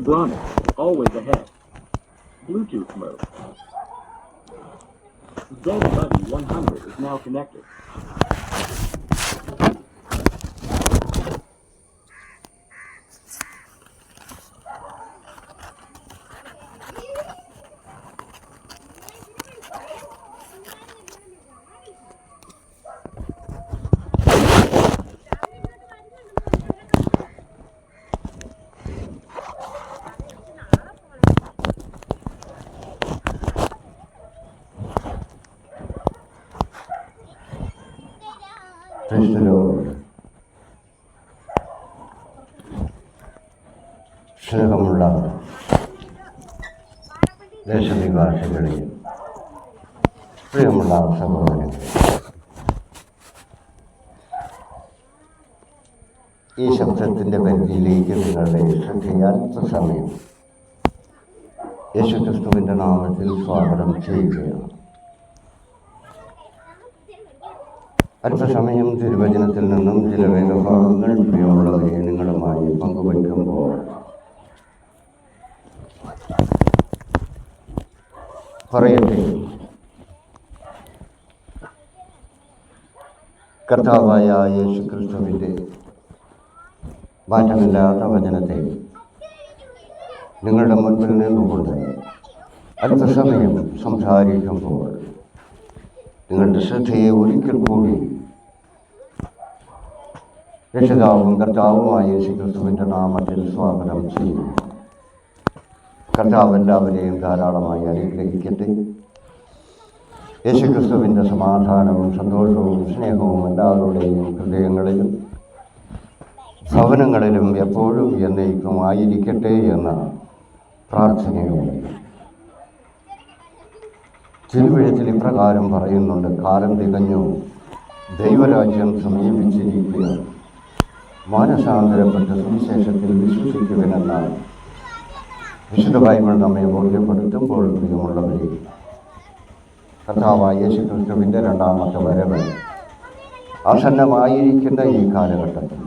Zebronic, always ahead. Bluetooth mode. ZBuddy 100 is now connected. സ്നേഹമുള്ള ദേശനിവാസികളെ പ്രിയമുള്ള സഹോദരങ്ങളെ ഈ ശബ്ദത്തിന്റെ പരിധിയിലേക്ക് നിങ്ങളുടെ ശ്രദ്ധയാൽ സമയം യേശുക്രിസ്തുവിന്റെ നാമത്തിൽ സ്വാഗതം ചെയ്യുകയാണ് അല്പസമയം തിരുവചനത്തിൽ നിന്നും ചില വേദഭാഗങ്ങൾ പ്രിയമുള്ളവരെ നിങ്ങളുമായി പങ്കുവയ്ക്കുമ്പോൾ. പറയട്ടെ. കർത്താവായ യേശു ക്രിസ്തുവിന്റെ മാറ്റമില്ലാത്ത വചനത്തെ നിങ്ങളുടെ മുൻപിൽ നിന്നുകൊണ്ട് അല്പസമയം സംസാരിക്കുമ്പോൾ നിങ്ങളുടെ ശ്രദ്ധയെ ഒരിക്കൽ കൂടി രക്ഷിതാവും കർത്താവുമായ യേശു ക്രിസ്തുവിന്റെ നാമത്തിൽ സ്വാഗതം ചെയ്യുന്നു. കർത്താവ് എല്ലാവരെയും ധാരാളമായി അനുഗ്രഹിക്കട്ടെ. യേശുക്രിസ്തുവിന്റെ സമാധാനവും സന്തോഷവും സ്നേഹവും എല്ലാവരുടെയും ഹൃദയങ്ങളിലും ഭവനങ്ങളിലും എപ്പോഴും എന്നേക്കും ആയിരിക്കട്ടെ എന്ന പ്രാർത്ഥനയോടെ തിരുവഴുത്തിൽ ഇപ്രകാരം പറയുന്നുണ്ട് കാലം തികഞ്ഞു ദൈവരാജ്യം സമീപിച്ചിരിക്കുക മാനസാന്തരപ്പെട്ട സുവിശേഷത്തിൽ വിശ്വസിക്കുവിനെന്നാണ് വിശുദ്ധ ബൈബിൾ നമ്മെ ബോധ്യപ്പെടുത്തുമ്പോൾ പ്രിയമുള്ളവരെ കർത്താവായ യേശു രണ്ടാമത്തെ വരവ് ആസന്നമായിരിക്കുന്ന ഈ കാലഘട്ടത്തിൽ.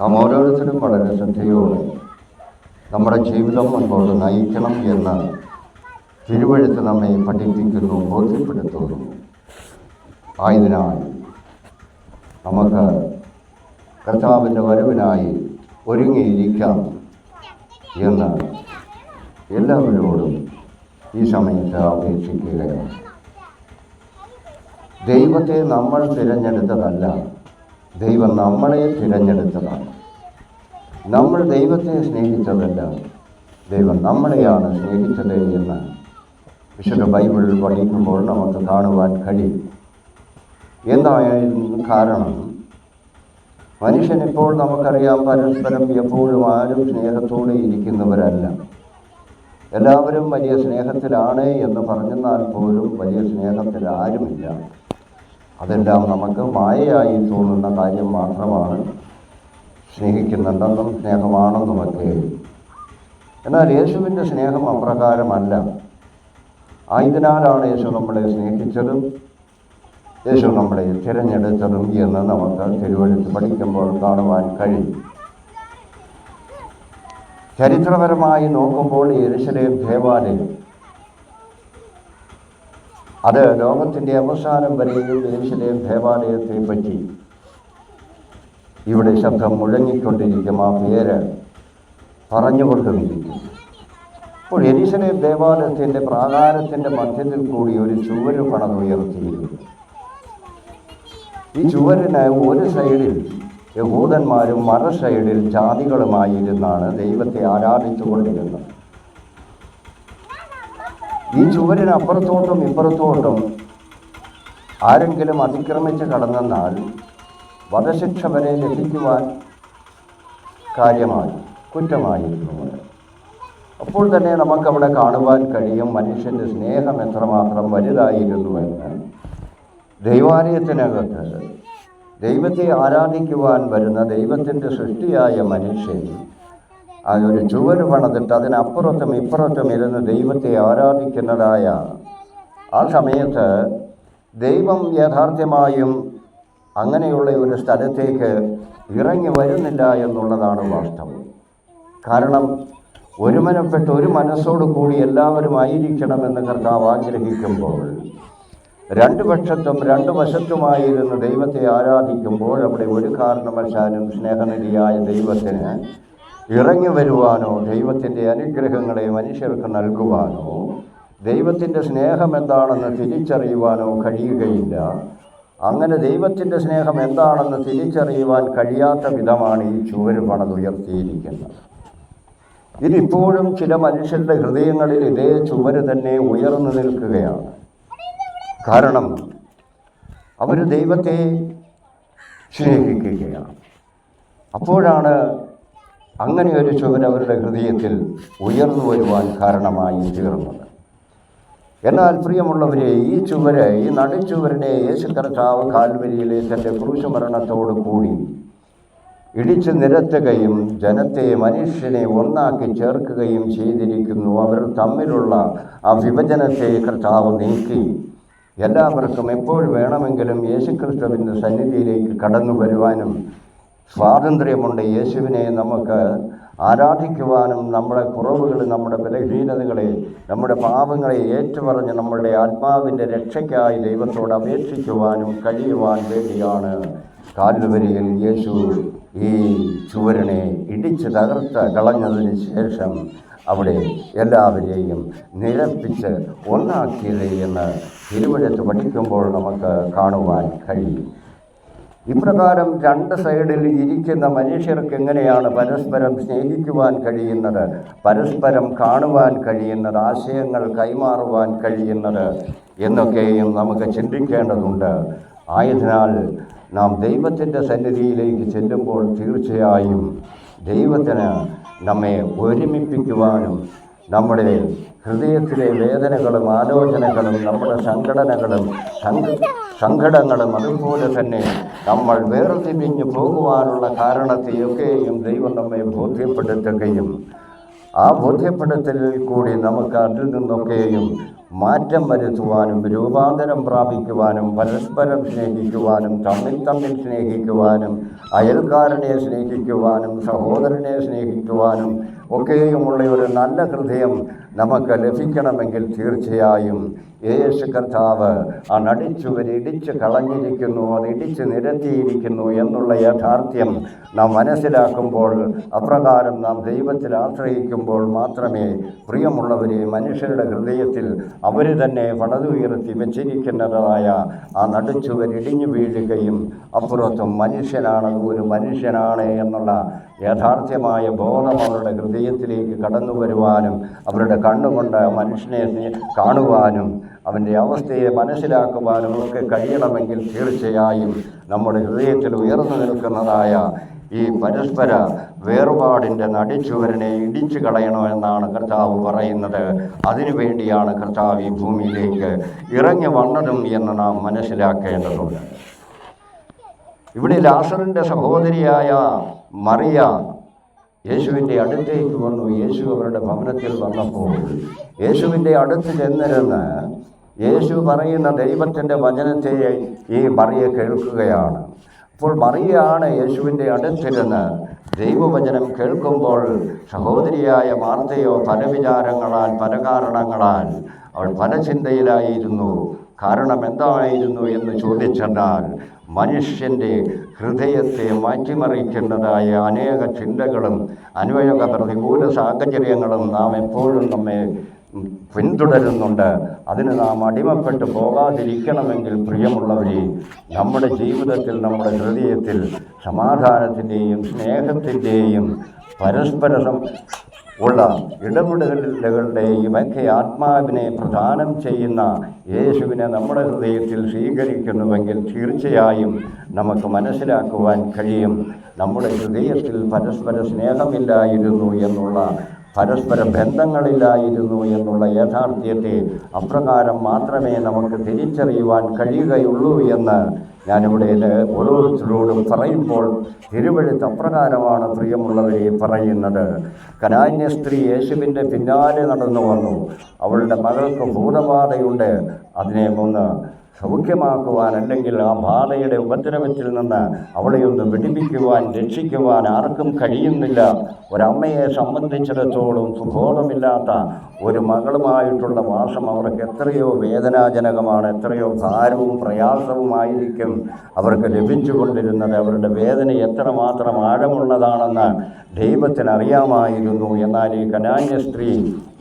നാം ഓരോരുത്തരും വളരെ ശ്രദ്ധയോടെ നമ്മുടെ ജീവിതം മുൻപോട്ട് നയിക്കണം എന്ന് തിരുവഴുത്ത് നമ്മെ പഠിപ്പിക്കുന്നു ബോധ്യപ്പെടുത്തുന്നു. ആയതിനാൽ നമുക്ക് കർത്താവിന്റെ വരവിനായി ഒരുങ്ങിയിരിക്കാം എന്ന് എല്ലാവരോടും ഈ സമയത്ത് അപേക്ഷിക്കുകയാണ്. ദൈവത്തെ നമ്മൾ തിരഞ്ഞെടുത്തതല്ല ദൈവം നമ്മളെ തിരഞ്ഞെടുത്തതാണ്. നമ്മൾ ദൈവത്തെ സ്നേഹിച്ചതല്ല ദൈവം നമ്മളെയാണ് സ്നേഹിച്ചത് എന്ന് വിശുദ്ധ ബൈബിളിൽ പഠിക്കുമ്പോൾ നമുക്ക് കാണുവാൻ കഴിയും. എന്തായാലും കാരണം മനുഷ്യനിപ്പോൾ നമുക്കറിയാം പരസ്പരം എപ്പോഴും ആരും സ്നേഹത്തോടെ ഇരിക്കുന്നവരല്ല. എല്ലാവരും വലിയ സ്നേഹത്തിലാണ് എന്ന് പറഞ്ഞെന്നാൽ പോലും വലിയ സ്നേഹത്തിൽ ആരുമില്ല. അതെല്ലാം നമുക്ക് മായയായി തോന്നുന്ന കാര്യം മാത്രമാണ്. സ്നേഹിക്കുന്നുണ്ടെന്നും സ്നേഹമാണെന്നുമൊക്കെ. എന്നാൽ യേശുവിന്റെ സ്നേഹം അപ്രകാരമല്ല. ആയതിനാലാണ് യേശു നമ്മളെ സ്നേഹിച്ചതും യേശു നമ്മളെ തിരഞ്ഞെടുത്തതും എന്ന് നമുക്ക് തിരുവഴുത്ത് പഠിക്കുമ്പോൾ കാണുവാൻ കഴിയും. ചരിത്രപരമായി നോക്കുമ്പോൾ യെരുശലേം ദേവാലയം. അത് ലോകത്തിന്റെ അവസാനം വരെയും യെരുശലേം ദേവാലയത്തെ പറ്റി. ഇവിടെ ശബ്ദം മുഴങ്ങിക്കൊണ്ടിരിക്കും ആ പേര് പറഞ്ഞുകൊണ്ടുമിരിക്കും. അപ്പോൾ എരിശനെ ദേവാലയത്തിന്റെ പ്രാകാരത്തിന്റെ മധ്യത്തിൽ കൂടി ഒരു ചുവര് പണതുയർത്തിയിരുന്നു ഈ ചുവരിന് ഒരു സൈഡിൽ യഹൂദന്മാരും മറ സൈഡിൽ ജാതികളുമായിരുന്നാണ് ദൈവത്തെ ആരാധിച്ചുകൊണ്ടിരുന്നത് ഈ ചുവരിന് അപ്പുറത്തോട്ടും ഇപ്പുറത്തോട്ടും ആരെങ്കിലും അതിക്രമിച്ച് കടന്നെന്നാൽ വധശിക്ഷ വരെ ലഭിക്കുവാൻ കാര്യമായി കുറ്റമായിരുന്നു. അപ്പോൾ തന്നെ നമുക്കവിടെ കാണുവാൻ കഴിയും മനുഷ്യന്റെ സ്നേഹം എത്രമാത്രം വലുതായിരുന്നുവെന്ന് ദൈവാലയത്തിനകത്ത് ദൈവത്തെ ആരാധിക്കുവാൻ വരുന്ന ദൈവത്തിന്റെ സൃഷ്ടിയായ മനുഷ്യൻ അതൊരു ചുവര് പണിതിട്ട് അതിനപ്പുറത്തും ഇപ്പുറത്തും ഇരുന്ന് ദൈവത്തെ ആരാധിക്കുന്നതായ ആ സമയത്ത് ദൈവം യഥാർത്ഥമായും അങ്ങനെയുള്ള ഒരു സ്ഥലത്തേക്ക് ഇറങ്ങി വരുന്നില്ല എന്നുള്ളതാണ് വാസ്തവം. കാരണം ഒരുമനപ്പെട്ട് ഒരു മനസ്സോട് കൂടി എല്ലാവരും ആയിരിക്കണമെന്ന് കർത്താവ് ആഗ്രഹിക്കുമ്പോൾ രണ്ട് പക്ഷത്തും രണ്ട് വശത്തുമായിരുന്ന് ദൈവത്തെ ആരാധിക്കുമ്പോൾ അവിടെ ഒരു കാരണവശാലും സ്നേഹനിധിയായ ദൈവത്തിന് ഇറങ്ങി വരുവാനോ ദൈവത്തിന്റെ അനുഗ്രഹങ്ങളെ മനുഷ്യർക്ക് നൽകുവാനോ ദൈവത്തിന്റെ സ്നേഹം എന്താണെന്ന് തിരിച്ചറിയുവാനോ കഴിയുകയില്ല. അങ്ങനെ ദൈവത്തിന്റെ സ്നേഹം എന്താണെന്ന് തിരിച്ചറിയുവാൻ കഴിയാത്ത വിധമാണ് ഈ ചുവര് പണതുയർത്തിയിരിക്കുന്നത് ഇതിപ്പോഴും ചില മനുഷ്യരുടെ ഹൃദയങ്ങളിൽ ഇതേ ചുമര് തന്നെ ഉയർന്നു നിൽക്കുകയാണ്. കാരണം അവർ ദൈവത്തെ സ്നേഹിക്കുകയാണ്. അപ്പോഴാണ് അങ്ങനെ ഒരു ചുവൻ അവരുടെ ഹൃദയത്തിൽ ഉയർന്നു വരുവാൻ കാരണമായി തീർന്നത്. എന്നാൽ പ്രിയമുള്ളവരെ ഈ ചുവര് ഈ നടുച്ചുവരനെ യേശു കർത്താവ് കാൽവരിയിലെ തന്റെ ക്രൂശമരണത്തോടു കൂടി ഇടിച്ചു നിരത്തുകയും ജനത്തെ മനുഷ്യനെ ഒന്നാക്കി ചേർക്കുകയും ചെയ്തിരിക്കുന്നു. അവർ തമ്മിലുള്ള ആ വിഭജനത്തെ കർത്താവ് നീക്കി. എല്ലാവർക്കും എപ്പോൾ വേണമെങ്കിലും യേശുക്രിസ്തുവിന്റെ സന്നിധിയിലേക്ക് കടന്നു വരുവാനും സ്വാതന്ത്ര്യമുണ്ട്. യേശുവിനെ നമുക്ക് ആരാധിക്കുവാനും നമ്മുടെ കുറവുകൾ നമ്മുടെ ബലഹീനതകളെ നമ്മുടെ പാപങ്ങളെ ഏറ്റുപറഞ്ഞ് നമ്മളുടെ ആത്മാവിന്റെ രക്ഷയ്ക്കായി ദൈവത്തോട് അപേക്ഷിക്കുവാനും കഴിയുവാൻ വേണ്ടിയാണ് കാൽവരിയിൽ യേശു ഈ ചുവരനെ ഇടിച്ച് തകർത്ത് കളഞ്ഞതിന് ശേഷം അവിടെ എല്ലാവരെയും നിരപ്പിച്ച് ഒന്നാക്കിയത് എന്ന് തിരുവഴുത്ത് പഠിക്കുമ്പോൾ നമുക്ക് കാണുവാൻ കഴിയും. ഇപ്രകാരം രണ്ട് സൈഡിൽ ഇരിക്കുന്ന മനുഷ്യർക്ക് എങ്ങനെയാണ് പരസ്പരം സ്നേഹിക്കുവാൻ കഴിയുന്നത്? പരസ്പരം കാണുവാൻ കഴിയുന്നത് ആശയങ്ങൾ കൈമാറുവാൻ കഴിയുന്നത് എന്നൊക്കെയും നമുക്ക് ചിന്തിക്കേണ്ടതുണ്ട്. ആയതിനാൽ നാം ദൈവത്തിന്റെ സന്നിധിയിലേക്ക് ചെല്ലുമ്പോൾ തീർച്ചയായും ദൈവത്തിന് നമ്മെ ഒരുമിപ്പിക്കുവാനും നമ്മുടെ ഹൃദയത്തിലെ വേദനകളും ആലോചനകളും നമ്മുടെ സംഘടനകളും സംഘ സങ്കടങ്ങളും അതുപോലെ തന്നെ നമ്മൾ വേർതിരിഞ്ഞു പോകുവാനുള്ള കാരണത്തെയൊക്കെയും ദൈവം നമ്മെ ബോധ്യപ്പെടുത്തുകയും ആ ബോധ്യപ്പെടുത്തലിൽ കൂടി നമുക്ക് അതിൽ നിന്നൊക്കെയും മാറ്റം വരുത്തുവാനും രൂപാന്തരം പ്രാപിക്കുവാനും പരസ്പരം സ്നേഹിക്കുവാനും തമ്മിൽ തമ്മിൽ സ്നേഹിക്കുവാനും അയൽക്കാരനെ സ്നേഹിക്കുവാനും സഹോദരനെ സ്നേഹിക്കുവാനും ഒക്കെയുമുള്ള ഒരു നല്ല ഹൃദയം നമുക്ക് ലഭിക്കണമെങ്കിൽ തീർച്ചയായും യേശു കർത്താവ് ആ നടിച്ചുവർ ഇടിച്ച് കളഞ്ഞിരിക്കുന്നു അത് ഇടിച്ച് നിരത്തിയിരിക്കുന്നു എന്നുള്ള യാഥാർത്ഥ്യം നാം മനസ്സിലാക്കുമ്പോൾ അപ്രകാരം നാം ദൈവത്തിൽ ആശ്രയിക്കുമ്പോൾ മാത്രമേ പ്രിയമുള്ളവരെ മനുഷ്യരുടെ ഹൃദയത്തിൽ അവർ തന്നെ പണതുയർത്തി വെച്ചിരിക്കുന്നതായ ആ നടുച്ചുവർ ഇടിഞ്ഞു വീഴുകയും അപ്പുറത്തും മനുഷ്യനാണ് ഒരു മനുഷ്യനാണ് എന്നുള്ള യാഥാർത്ഥ്യമായ ബോധം അവരുടെ ഹൃദയത്തിലേക്ക് കടന്നു വരുവാനും അവരുടെ കണ്ണുകൊണ്ട് മനുഷ്യനെ കാണുവാനും അവന്റെ അവസ്ഥയെ മനസ്സിലാക്കുവാനും ഒക്കെ കഴിയണമെങ്കിൽ തീർച്ചയായും നമ്മുടെ ഹൃദയത്തിൽ ഉയർന്നു നിൽക്കുന്നതായ ഈ പരസ്പര വേർപാടിന്റെ നടിച്ചുവരനെ ഇടിച്ചു കളയണമെന്നാണ് കർത്താവ് പറയുന്നത്. അതിനു വേണ്ടിയാണ് കർത്താവ് ഈ ഭൂമിയിലേക്ക് ഇറങ്ങി വന്നതും എന്ന് നാം മനസ്സിലാക്കേണ്ടതുണ്ട്. ഇവിടെ ലാസറിന്റെ സഹോദരിയായ മറിയ യേശുവിന്റെ അടുത്തേക്ക് വന്നു. യേശു അവരുടെ ഭവനത്തിൽ വന്നപ്പോൾ യേശുവിന്റെ അടുത്ത് ചെന്നിരുന്ന് യേശു പറയുന്ന ദൈവത്തിന്റെ വചനത്തെ ഈ മറിയ കേൾക്കുകയാണ്. അപ്പോൾ മറിയാണ് യേശുവിന്റെ അടുത്തിരുന്ന് ദൈവവചനം കേൾക്കുമ്പോൾ സഹോദരിയായ വാർത്തയോ പല വിചാരങ്ങളാൽ പല കാരണങ്ങളാൽ അവൾ പല ചിന്തയിലായിരുന്നു. കാരണം എന്തായിരുന്നു എന്ന് ചോദിച്ചെന്നാൽ മനുഷ്യന്റെ ഹൃദയത്തെ മാറ്റിമറിക്കേണ്ടതായ അനേക ചിന്തകളും അനുയോഗ പ്രതികൂല സാഹചര്യങ്ങളും നാം എപ്പോഴും നമ്മെ പിന്തുടരുന്നുണ്ട്. അതിന് നാം അടിമപ്പെട്ട് പോകാതിരിക്കണമെങ്കിൽ പ്രിയമുള്ളവരെ നമ്മുടെ ജീവിതത്തിൽ നമ്മുടെ ഹൃദയത്തിൽ സമാധാനത്തിന്റെയും സ്നേഹത്തിന്റെയും പരസ്പര ഉള്ള ഇടപെടലുകളുടെയും ഒക്കെ ആത്മാവിനെ പ്രദാനം ചെയ്യുന്ന യേശുവിനെ നമ്മുടെ ഹൃദയത്തിൽ സ്വീകരിക്കുന്നുവെങ്കിൽ തീർച്ചയായും നമുക്ക് മനസ്സിലാക്കുവാൻ കഴിയും. നമ്മുടെ ഹൃദയത്തിൽ പരസ്പര സ്നേഹമില്ലായിരുന്നു എന്നുള്ള പരസ്പര ബന്ധങ്ങളില്ലായിരുന്നു എന്നുള്ള യാഥാർത്ഥ്യത്തെ അപ്രകാരം മാത്രമേ നമുക്ക് തിരിച്ചറിയുവാൻ കഴിയുകയുള്ളൂ എന്ന് ഞാനിവിടെ ഓരോരുത്തരോടും പറയുമ്പോൾ തിരുവഴുത്ത് അപ്രകാരമാണ് പ്രിയമുള്ളവരെ പറയുന്നത്. കനാന്യ സ്ത്രീ യേശുവിന്റെ പിന്നാലെ നടന്നു വന്നു. അവളുടെ മകൾക്ക് ഭൂതബാധയുണ്ട്. അതിനെ ഒന്ന് സൗഖ്യമാക്കുവാൻ അല്ലെങ്കിൽ ആ ബാധയുടെ ഉപദ്രവത്തിൽ നിന്ന് അവളെ ഒന്ന് വിടിപ്പിക്കുവാൻ രക്ഷിക്കുവാൻ ആർക്കും കഴിയുന്നില്ല. ഒരമ്മയെ സംബന്ധിച്ചിടത്തോളം സുബോധമില്ലാത്ത ഒരു മകളുമായിട്ടുള്ള മാസം അവർക്ക് എത്രയോ വേദനാജനകമാണ് എത്രയോ ഭാരവും പ്രയാസവുമായിരിക്കും അവർക്ക് ലഭിച്ചുകൊണ്ടിരുന്നത്. അവരുടെ വേദന എത്രമാത്രം ആഴമുള്ളതാണെന്ന് ദൈവത്തിന് അറിയാമായിരുന്നു എന്നാൽ ഈ കനാന്യ സ്ത്രീ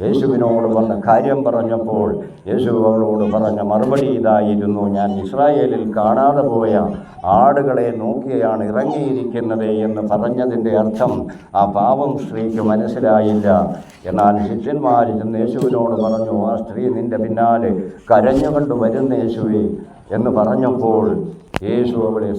യേശുവിനോട് വന്ന് കാര്യം പറഞ്ഞപ്പോൾ യേശു അവളോട് പറഞ്ഞ മറുപടി ഇതായിരുന്നു ഞാൻ ഇസ്രായേലിൽ കാണാതെ പോയ ആടുകളെ നോക്കിയാണ് ഇറങ്ങിയിരിക്കുന്നത് എന്ന് പറഞ്ഞതിന്റെ അർത്ഥം ആ പാവം സ്ത്രീക്ക് മനസ്സിലായില്ല. എന്നാൽ ശിഷ്യന്മാർ ചെന്ന് യേശുവിനോട് പറഞ്ഞു ആ സ്ത്രീ നിന്റെ പിന്നാലെ കരഞ്ഞുകൊണ്ട് വരുന്ന യേശുവേ എന്ന് പറഞ്ഞപ്പോൾ യേശു അവളെ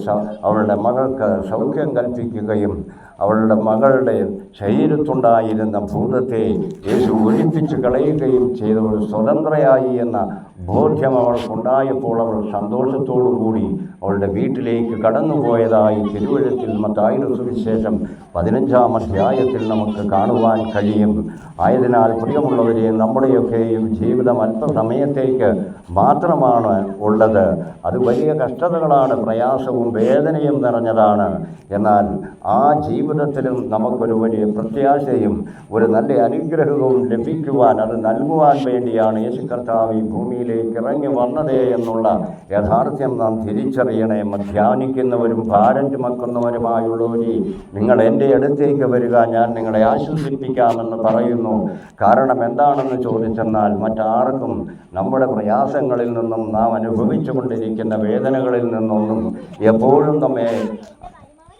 അവളുടെ മകൾക്ക് സൗഖ്യം കൽപ്പിക്കുകയും അവളുടെ മകളുടെ ശരീരത്തുണ്ടായിരുന്ന ഭൂതത്തെ യേശു ഒഴിപ്പിച്ച് കളയുകയും ചെയ്തവൾ സ്വതന്ത്രയായി എന്ന ബോധ്യം അവൾക്കുണ്ടായപ്പോൾ അവൾ സന്തോഷത്തോടു കൂടി അവളുടെ വീട്ടിലേക്ക് കടന്നുപോയതായി തിരുവഴുത്തിൽ മത്തായുടെ സുവിശേഷം പതിനഞ്ചാം അധ്യായത്തിൽ നമുക്ക് കാണുവാൻ കഴിയും. ആയതിനാൽ പ്രിയമുള്ളവരെ നമ്മുടെയൊക്കെയും ജീവിതം അല്പസമയത്തേക്ക് മാത്രമാണ് ഉള്ളത്. അത് വലിയ കഷ്ടതകളാണ് പ്രയാസവും വേദനയും നിറഞ്ഞതാണ്. എന്നാൽ ആ ജീവിതത്തിലും നമുക്കൊരു വലിയ പ്രത്യാശയും ഒരു നല്ല അനുഗ്രഹവും ലഭിക്കുവാൻ അത് നൽകുവാൻ വേണ്ടിയാണ് യേശു കർത്താവ് ഈ ഭൂമിയിലേക്ക് ഇറങ്ങി വന്നതേ എന്നുള്ള യാഥാർത്ഥ്യം നാം തിരിച്ചറിയണേ. ധ്യാനിക്കുന്നവരും ഭാരം ചുമക്കുന്നവരുമായുള്ളവരെ നിങ്ങൾ എന്റെ അടുത്തേക്ക് വരിക ഞാൻ നിങ്ങളെ ആശ്വസിപ്പിക്കാമെന്ന് പറയുന്നു. കാരണം എന്താണെന്ന് ചോദിച്ചെന്നാൽ മറ്റാർക്കും നമ്മുടെ പ്രയാസങ്ങളിൽ നിന്നും നാം അനുഭവിച്ചു കൊണ്ടിരിക്കുന്ന വേദനകളിൽ നിന്നൊന്നും എപ്പോഴും നമ്മെ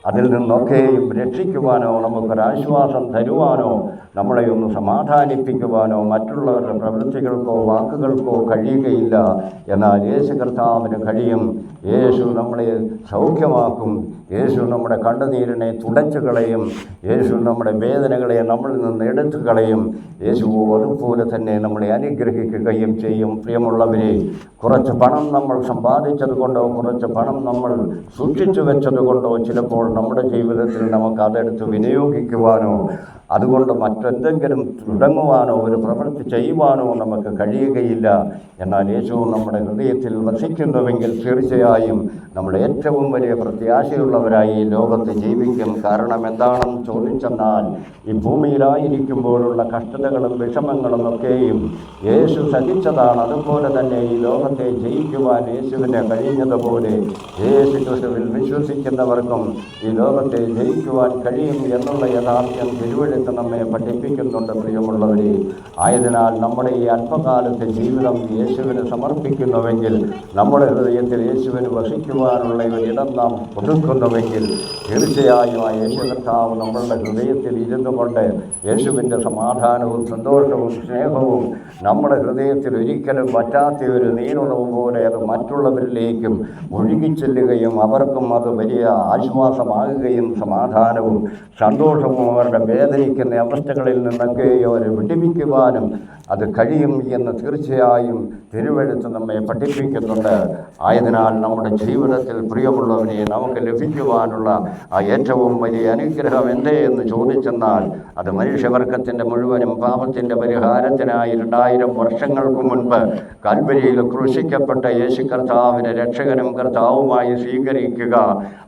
അതിൽ നിന്നൊക്കെയും രക്ഷിക്കുവാനോ നമുക്കൊരാശ്വാസം തരുവാനോ നമ്മളെ ഒന്ന് സമാധാനിപ്പിക്കുവാനോ മറ്റുള്ളവരുടെ പ്രവൃത്തികൾക്കോ വാക്കുകൾക്കോ കഴിയുകയില്ല. എന്നാൽ യേശു കർത്താവിന് കഴിയും. യേശു നമ്മളെ സൗഖ്യമാക്കും. യേശു നമ്മുടെ കണ്ണുനീരിനെ തുടച്ചു കളയും. യേശു നമ്മുടെ വേദനകളെ നമ്മളിൽ നിന്ന് എടുത്തു കളയും. യേശു അതുപോലെ തന്നെ നമ്മളെ അനുഗ്രഹിക്കുകയും ചെയ്യും. പ്രിയമുള്ളവരെ കുറച്ച് പണം നമ്മൾ സമ്പാദിച്ചത് കൊണ്ടോ കുറച്ച് പണം നമ്മൾ സൂക്ഷിച്ചു വെച്ചത് കൊണ്ടോ ചിലപ്പോൾ നമ്മുടെ ജീവിതത്തിൽ നമുക്ക് അതെടുത്ത് വിനിയോഗിക്കുവാനോ അതുകൊണ്ട് മറ്റെന്തെങ്കിലും തുടങ്ങുവാനോ ഒരു പ്രവൃത്തി ചെയ്യുവാനോ നമുക്ക് കഴിയുകയില്ല. എന്നാൽ യേശു നമ്മുടെ ഹൃദയത്തിൽ വസിക്കുന്നുവെങ്കിൽ തീർച്ചയായും നമ്മൾ ഏറ്റവും വലിയ പ്രത്യാശയുള്ളവരായി ലോകത്ത് ജീവിക്കും. കാരണം എന്താണെന്ന് ചോദിച്ചെന്നാൽ ഈ ഭൂമിയിലായിരിക്കുമ്പോഴുള്ള കഷ്ടതകളും വിഷമങ്ങളും ഒക്കെയും യേശു സഹിച്ചതാണ്. അതുപോലെ തന്നെ ഈ ലോകത്തെ ജയിക്കുവാൻ യേശുവിനെ കഴിഞ്ഞതുപോലെ യേശു ക്രിസ്തുവിൽ വിശ്വസിക്കുന്നവർക്കും ഈ ലോകത്തെ ജയിക്കുവാൻ കഴിയും എന്നുള്ള യഥാർത്ഥ്യം തിരുവഴുത്ത് നമ്മെ പഠിപ്പിക്കുന്നുണ്ട് പ്രിയമുള്ളവരെ. ആയതിനാൽ നമ്മുടെ ഈ അല്പകാലത്തെ ജീവിതം യേശുവിന് സമർപ്പിക്കുന്നുവെങ്കിൽ നമ്മുടെ ഹൃദയത്തിൽ യേശുവിന് വസിക്കുവാനുള്ള ഇടം നാം ഒതുക്കുന്നുവെങ്കിൽ തീർച്ചയായും ആ യേശു കർത്താവ് നമ്മളുടെ ഹൃദയത്തിൽ ഇരുന്നു കൊണ്ട് യേശുവിന്റെ സമാധാനവും സന്തോഷവും സ്നേഹവും നമ്മുടെ ഹൃദയത്തിൽ ഒരിക്കലും പറ്റാത്ത ഒരു നീരുറവ് പോലെ അത് മറ്റുള്ളവരിലേക്കും ഒഴുകിച്ചെല്ലുകയും അവർക്കും അത് വലിയ ആശ്വാസമാകുകയും സമാധാനവും സന്തോഷവും അവരുടെ വേദനിക്കുന്ന അവസ്ഥകളിൽ നിന്നൊക്കെ അവരെ വിടിവിക്കുവാനും അത് കഴിയും എന്ന് തീർച്ചയായും തിരുവഴുത്ത് നമ്മെ പഠിപ്പിക്കുന്നുണ്ട്. ആയതിനാൽ നമ്മുടെ ജീവിതത്തിൽ പ്രിയമുള്ളവനെ നമുക്ക് ലഭിക്കുവാനുള്ള ആ ഏറ്റവും വലിയ അനുഗ്രഹം എന്തേ എന്ന് ചോദിച്ചെന്നാൽ അത് മനുഷ്യവർഗത്തിന്റെ മുഴുവനും പാപത്തിന്റെ പരിഹാരത്തിനായി രണ്ടായിരം വർഷങ്ങൾക്ക് മുൻപ് കൽവരിയിൽ ക്രൂശിക്കപ്പെട്ട യേശു കർത്താവിനെ രക്ഷകനും കർത്താവുമായി സ്വീകരിക്കുക.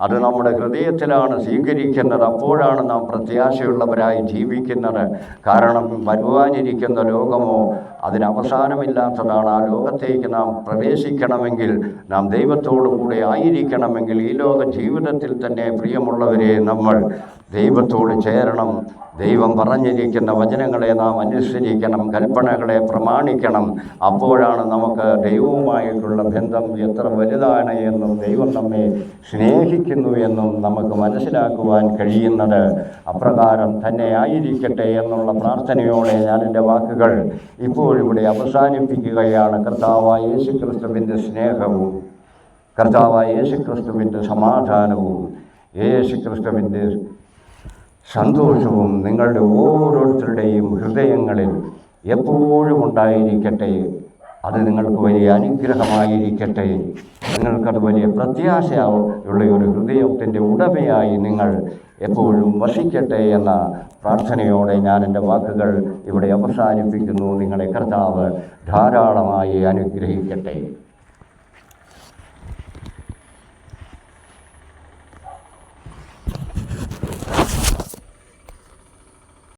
അത് നമ്മുടെ ഹൃദയത്തിലാണ് സ്വീകരിക്കുന്നത്. അപ്പോഴാണ് നാം പ്രത്യാശയുള്ളവരായി ജീവിക്കുന്നത്. കാരണം വരുവാനിരിക്കുന്ന ലോകമോ അതിനവസാനമില്ലാത്തതാണ്. ആ ലോകത്തേക്ക് നാം പ്രവേശിക്കണമെങ്കിൽ നാം ദൈവത്തോടു കൂടെ ആയിരിക്കണമെങ്കിൽ ഈ ലോക ജീവിതത്തിൽ തന്നെ പ്രിയമുള്ളവരെ നമ്മൾ ദൈവത്തോട് ചേരണം. ദൈവം പറഞ്ഞിരിക്കുന്ന വചനങ്ങളെ നാം അനുസരിക്കണം കൽപ്പനകളെ പ്രമാണിക്കണം. അപ്പോഴാണ് നമുക്ക് ദൈവവുമായിട്ടുള്ള ബന്ധം എത്ര വലുതാണ് എന്നും ദൈവം നമ്മെ സ്നേഹിക്കുന്നു എന്നും നമുക്ക് മനസ്സിലാക്കുവാൻ കഴിയുന്നത്. അപ്രകാരം തന്നെ ആയിരിക്കട്ടെ എന്നുള്ള പ്രാർത്ഥനയോടെ ഞാൻ എന്റെ വാക്കുകൾ ഇപ്പോഴിവിടെ അവസാനിപ്പിക്കുകയാണ്. കർത്താവായ യേശുക്രിസ്തുവിന്റെ സ്നേഹവും കർത്താവായ യേശുക്രിസ്തുവിന്റെ സമാധാനവും യേശു ക്രിസ്തുവിന്റെ സന്തോഷവും നിങ്ങളുടെ ഓരോരുത്തരുടെയും ഹൃദയങ്ങളിൽ എപ്പോഴും ഉണ്ടായിരിക്കട്ടെ. അത് നിങ്ങൾക്ക് വലിയ അനുഗ്രഹമായിരിക്കട്ടെ. നിങ്ങൾക്കത് വലിയ പ്രത്യാശ ഉള്ള ഒരു ഹൃദയത്തിന്റെ ഉടമയായി നിങ്ങൾ എപ്പോഴും വസിക്കട്ടെ എന്ന പ്രാർത്ഥനയോടെ ഞാൻ എന്റെ വാക്കുകൾ ഇവിടെ അവസാനിപ്പിക്കുന്നു. നിങ്ങളെ കർത്താവ് ധാരാളമായി അനുഗ്രഹിക്കട്ടെ.